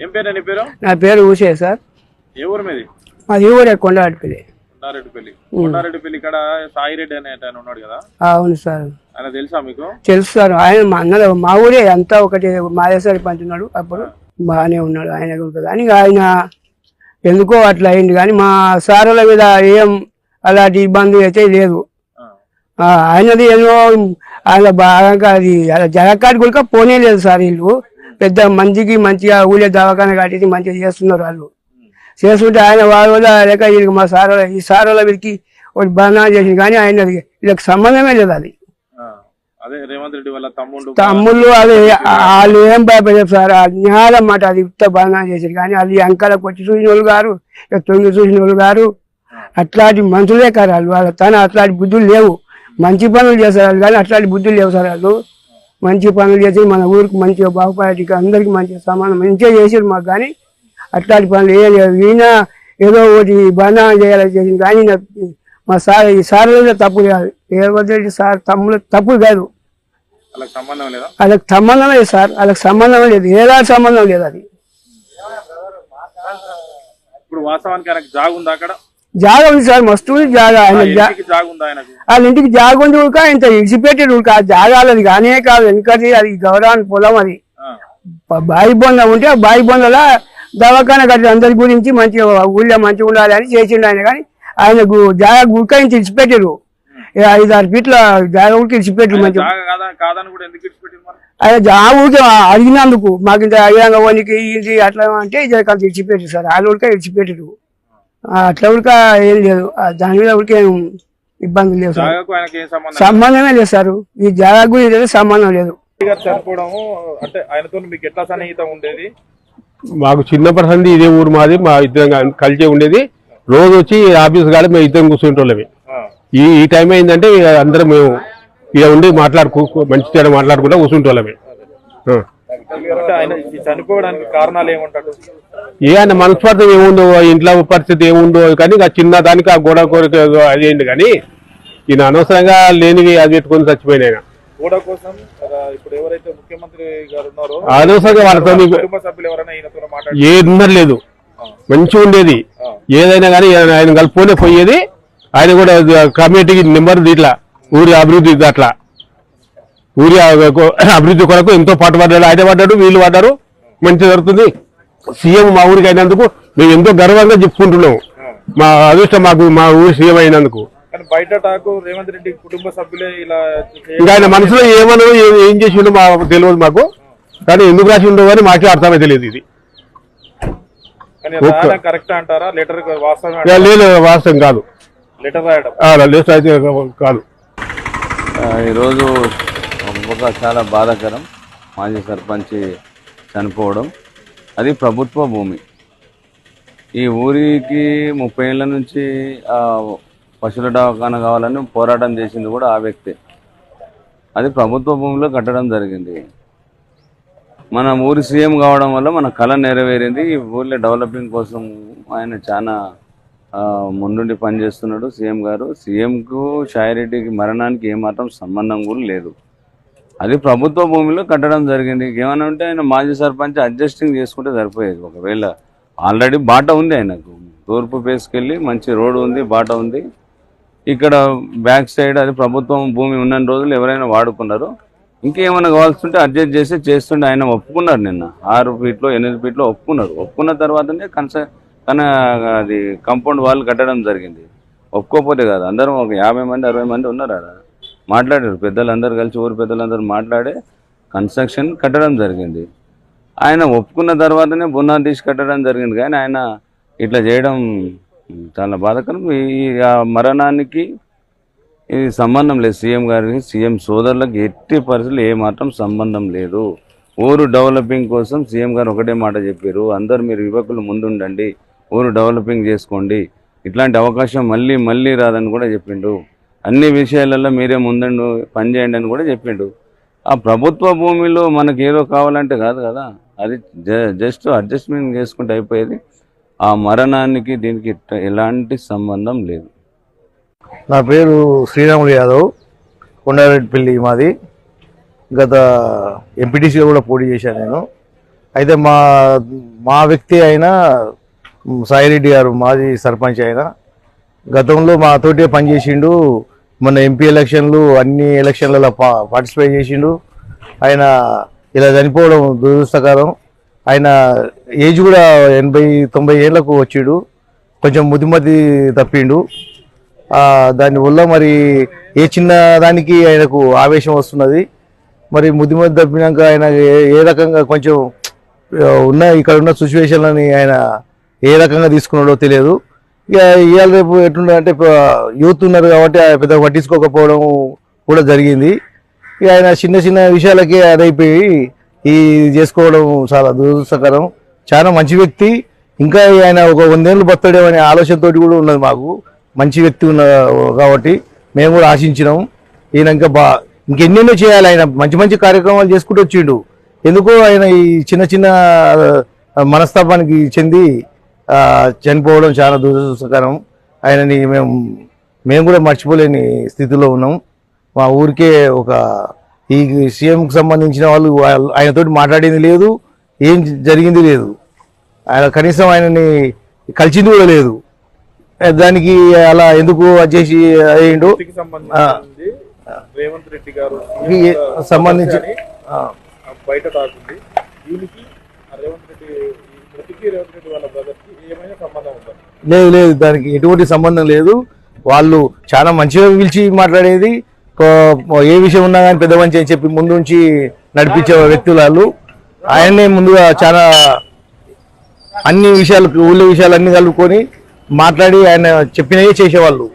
ఏం పేరు నీ పేరు? నా పేరు ఊసే సార్. ఏ ఊరు మీది? మాది ఊరే కొండాడిపల్లి కొండారెడ్డిపల్లి. కొండారెడ్డిపల్లి ఇక్కడ సాయిరెడ్డి అనే ఆయన ఉన్నాడు కదా? అవును సార్. ఆయన తెలుసా మీకు? తెలుసు సార్. ఆయన మా అన్నలు మా ఊరే అంతా ఒకటి మాదేశారి పంచున్నాడు అప్పుడు. బాగానే ఉన్నాడు ఆయన కానీ ఆయన ఎందుకో అట్లా అయింది. కానీ మా సారుల మీద ఏం అలాంటి ఇబ్బంది అయితే లేదు. ఆయనది ఏదో ఆయన బాగా అది జగక్కాడి కూడా పోనే లేదు సార్ వీళ్ళు. పెద్ద మంచికి మంచిగా ఊళ్ళో దవాఖాన కట్టేసి మంచిగా చేస్తున్నారు వాళ్ళు. చేస్తుంటే ఆయన వాళ్ళ వల్ల లేక వీళ్ళకి మా సార్ ఈ సార్ వాళ్ళ వీరికి ఒకటి బనా చేసింది. కానీ ఆయన వీళ్ళకి సంబంధమే లేదు అది. తమ్ముళ్ళు అది వాళ్ళు ఏం భయపడలేదు సార్. ఆ జ్ఞానం మాట అది ఇంత బాగా చేశారు కానీ అది అంకలకు వచ్చి చూసిన వాళ్ళు గారు తొంగి చూసిన వాళ్ళు గారు అట్లాంటి మనుషులే కాదు వాళ్ళు. వాళ్ళ తన అట్లాంటి బుద్ధులు లేవు. మంచి పనులు చేస్తారు వాళ్ళు కానీ అట్లాంటి బుద్ధులు లేవు సార్ వాళ్ళు. మంచి పనులు చేసి మన ఊరికి మంచిగా బాగుపడేటికి అందరికి మంచిగా సమానం. మంచిగా చేసారు మాకు కానీ అట్లాంటి పనులు ఏ లేవు ఈయన ఏదో ఒకటి బంధన చేయాలని చేసింది కానీ మా సార్ ఈ సార్ తప్పు కాదు. సార్ తమ్ముడు తప్పు కాదు. వాళ్ళకి సంబంధం లేదా? లేదు సార్. వాళ్ళకి సంబంధం లేదు. ఏదా సంబంధం లేదు అది? ఇప్పుడు వాస్తవానికి ఆయనకు అక్కడ? జాగా ఉంది సార్ మస్తు జాగా. ఆయన జాగ వాళ్ళ ఇంటికి జాగా ఉంది ఉడక ఇంత ఇడిచిపెట్టేది ఉడక ఆ జాగాలు అది కానే కాదు. వెనకది అది గౌరవాన్ని పొలం అది. బాయి బొంద ఉంటే ఆ బాయి బొందల దవాఖాన కట్టి అందరి గురించి మంచిగా ఊళ్ళో మంచిగా ఉండాలి అని చేసిండు ఆయన. కానీ ఆయనకు జాగా గుడక ఇంత ఇడిచిపెట్టారు ఏ ఐదు ఆరు ఫీట్ల జాగా ఉడికి ఇడిచిపెట్టారు ఆయన మంచిగా. జాగ ఆయన జా ఊరికే అడిగినందుకు మాకు ఇంత అయ్యాంగా వానికి ఇది అట్లా అంటే కొంత ఇడిచిపెట్టారు సార్. వాళ్ళు ఉడక ఇడిచిపెట్టారు ఆ, అట్లా ఉడక ఏం లేదు. ఆ, దాని మీద ఉడికే ఇబ్బంది లేదు సార్. సంబంధమే లేదు సార్. ఈ జాగా గురించి సంబంధం లేదు. రెడ్డి గారు చనిపోవడము అంటే ఆయనతో మీకు ఎట్లా సన్నిహితం ఉండేది? మాకు చిన్నప్పటి సంది ఇదే ఊరు మాది మా ఇద్దరం కలిసే ఉండేది. రోజు వచ్చి ఆఫీస్ కాడ మేము ఇద్దరం కూర్చుంటోళ్ళమే. ఆ, ఈ ఈ టైం అయిందంటే అందరం మేము ఇక ఉండి మాట్లాడుకో మంచి చెడు మాట్లాడుకుంటా కూర్చుంటోళ్ళమే. ఆయన చనిపోవడానికి కారణాలు ఏముంటాడు? ఏ ఆయన మనస్వార్థం ఏముందో ఇంట్లో పరిస్థితి ఏముందో కానీ ఇక చిన్న దానికి ఆ గోడ కోరిక ఏదో అది అయింది కానీ ఈయన అనవసరంగా లేనివి అది పెట్టుకొని చచ్చిపోయిన ఆయన. కూడా కోసం ఇప్పుడు ఎవరైతే ముఖ్యమంత్రి గారు ఉన్నారో అనవసరంగా వాళ్ళతో కుటుంబ సభ్యులు ఎవరైనా ఈయనతో మాట్లాడి ఏది లేదు. మంచిగా ఉండేది. ఏదైనా కానీ ఆయన కలుపుకొనే పోయేది. ఆయన కూడా కమిటీకి నెంబర్ ఇట్లా ఊరి అభివృద్ధి అట్లా ఊరి అభివృద్ధి కొరకు ఎంతో పాటు పడ్డాడు ఆయన పడ్డాడు వీళ్ళు పడ్డారు మంచి జరుగుతుంది. సీఎం మా ఊరికి అయినందుకు మేము ఎంతో గర్వంగా చెప్పుకుంటున్నాము. మా అదృష్టం మాకు మా ఊరి సీఎం అయినందుకు. కానీ బయట టాకు రేవంత్ రెడ్డి కుటుంబ సభ్యులే ఇలా ఇంకా ఆయన మనసులో ఏమనో ఏ- ఏం చేసిండో మాకు తెలియదు మాకు. కానీ ఎందుకు రాసి ఉండో కానీ మాకే అర్థమే తెలియదు ఇది. లేదు వాస్తవం కాదు. లెటర్ రాయడం. ఆ, లేదు అయితే కాదు. ఈరోజు ఒక చాలా బాధాకరం మాజీ సర్పంచ్ చనిపోవడం. అది ప్రభుత్వ భూమి. ఈ ఊరికి ముప్పై ఏళ్ళ నుంచి పశువుల దవాఖాన కావాలని పోరాటం చేసింది కూడా ఆ వ్యక్తే. అది ప్రభుత్వ భూమిలో కట్టడం జరిగింది. మన ఊరి సీఎం కావడం వల్ల మన కళ నెరవేరింది. ఈ ఊళ్ళో డెవలపింగ్ కోసం ఆయన చాలా ముందుండి పనిచేస్తున్నాడు సీఎం గారు. సీఎంకు షాయిరెడ్డికి మరణానికి ఏమాత్రం సంబంధం కూడా లేదు. అది ప్రభుత్వ భూమిలో కట్టడం జరిగింది. ఏమైనా ఉంటే ఆయన మాజీ సర్పంచ్ అడ్జస్టింగ్ చేసుకుంటే సరిపోయేది. ఒకవేళ ఆల్రెడీ బాట ఉంది ఆయనకు. తూర్పు పేసుకెళ్ళి మంచి రోడ్డు ఉంది బాట ఉంది. ఇక్కడ బ్యాక్ సైడ్ అది ప్రభుత్వం భూమి ఉన్న రోజులు ఎవరైనా వాడుకున్నారు ఇంకేమైనా కావాల్సింటే అడ్జస్ట్ చేసి చేస్తుంటే ఆయన ఒప్పుకున్నారు నిన్న. ఆరు ఫీట్లో ఎనిమిది ఫీట్లో ఒప్పుకున్నారు. ఒప్పుకున్న తర్వాతనే కన్స కన అది కంపౌండ్ వాల్ కట్టడం జరిగింది. ఒప్పుకోకపోతే కాదు. అందరం ఒక యాభై మంది అరవై మంది ఉన్నారు ఆడ. మాట్లాడారు. పెద్దలందరూ కలిసి ఊరు పెద్దలందరూ మాట్లాడే కన్స్ట్రక్షన్ కట్టడం జరిగింది. ఆయన ఒప్పుకున్న తర్వాతనే బున్నాది తీసి కట్టడం జరిగింది. కానీ ఆయన ఇట్లా చేయడం చాలా బాధకరం. ఈ మరణానికి ఇది సంబంధం లేదు. సీఎం గారికి సీఎం సోదరులకు ఎట్టి పరిస్థితులు ఏమాత్రం సంబంధం లేదు. ఊరు డెవలపింగ్ కోసం సీఎం గారు ఒకటే మాట చెప్పారు. అందరు మీరు యువకులు ముందుండండి. ఊరు డెవలపింగ్ చేసుకోండి. ఇట్లాంటి అవకాశం మళ్ళీ మళ్ళీ రాదని కూడా చెప్పిండు. అన్ని విషయాలలో మీరే ముందండు పనిచేయండి అని కూడా చెప్పిండు. ఆ ప్రభుత్వ భూమిలో మనకి ఏదో కావాలంటే కాదు కదా. అది జ- జస్ట్ అడ్జస్ట్మెంట్ చేసుకుంటే అయిపోయేది. ఆ మరణానికి దీనికి ఎలాంటి సంబంధం లేదు. నా పేరు శ్రీరాములు యాదవ్ కొండారెడ్డిపల్లి మాది. గత ఎంపీటీసీలో కూడా పోటీ చేశాను నేను. అయితే మా మా వ్యక్తి అయిన సాయిరెడ్డి గారు మాజీ సర్పంచ్ అయినా గతంలో మాతోటే పనిచేసిండు మన ఎంపీ ఎలక్షన్లు అన్ని ఎలక్షన్లలో పా పార్టిసిపేట్ చేసిండు. ఆయన ఇలా చనిపోవడం దురదృష్టకరం. ఆయన ఏజ్ కూడా ఎనభై తొంభై ఏళ్ళకు వచ్చాడు. కొంచెం ముదిమతి తప్పిండు. దానివల్ల మరి ఏ చిన్న దానికి ఆయనకు ఆవేశం వస్తున్నది. మరి ముదిమతి తప్పినాక ఆయన ఏ- రకంగా కొంచెం ఉన్న ఇక్కడ ఉన్న సిచ్యువేషన్లని ఆయన ఏ రకంగా తీసుకున్నాడో తెలియదు. ఇక ఇవాళ రేపు ఎట్లుందంటే యూత్ ఉన్నారు కాబట్టి పెద్ద పట్టించుకోకపోవడం కూడా జరిగింది. ఇక ఆయన చిన్న చిన్న విషయాలకే అదైపోయి ఈ చేసుకోవడం చాలా దురదృష్టకరం. చాలా మంచి వ్యక్తి. ఇంకా ఆయన ఒక వందేళ్ళు బతడేమో అనే ఆలోచనతో కూడా ఉన్నది మాకు. మంచి వ్యక్తి ఉన్న కాబట్టి మేము కూడా ఆశించినాం. ఈయన ఇంకా బా ఇంకెన్నెన్నో చేయాలి ఆయన. మంచి మంచి కార్యక్రమాలు చేసుకుంటూ వచ్చిండు. ఎందుకో ఆయన ఈ చిన్న చిన్న మనస్తాపానికి చెంది చనిపోవడం చాలా దురదృష్టకరం. ఆయనని మేము మేము కూడా మర్చిపోలేని స్థితిలో ఉన్నాం. మా ఊరికే ఒక ఈ సీఎంకి సంబంధించిన వాళ్ళు ఆయనతోటి మాట్లాడింది లేదు ఏం జరిగింది లేదు. ఆయన కనీసం ఆయనని కలిసింది కూడా లేదు. దానికి అలా ఎందుకు చేసి సంబంధించి రేవంత్ రెడ్డి గారు సంబంధించి బయట ఆ రేవంత్ రెడ్డి లేదు లేదు దానికి ఎటువంటి సంబంధం లేదు. వాళ్ళు చాలా మంచిగా పిలిచి మాట్లాడేది. ఏ విషయం ఉన్నా కానీ పెద్ద మంచి అని చెప్పి ముందు నుంచి నడిపించే వ్యక్తులు వాళ్ళు. ఆయన్నే ముందుగా చాలా అన్ని విషయాలు ఊళ్ళో విషయాలు అన్ని కలుపుకొని మాట్లాడి ఆయన చెప్పినవే చేసేవాళ్ళు.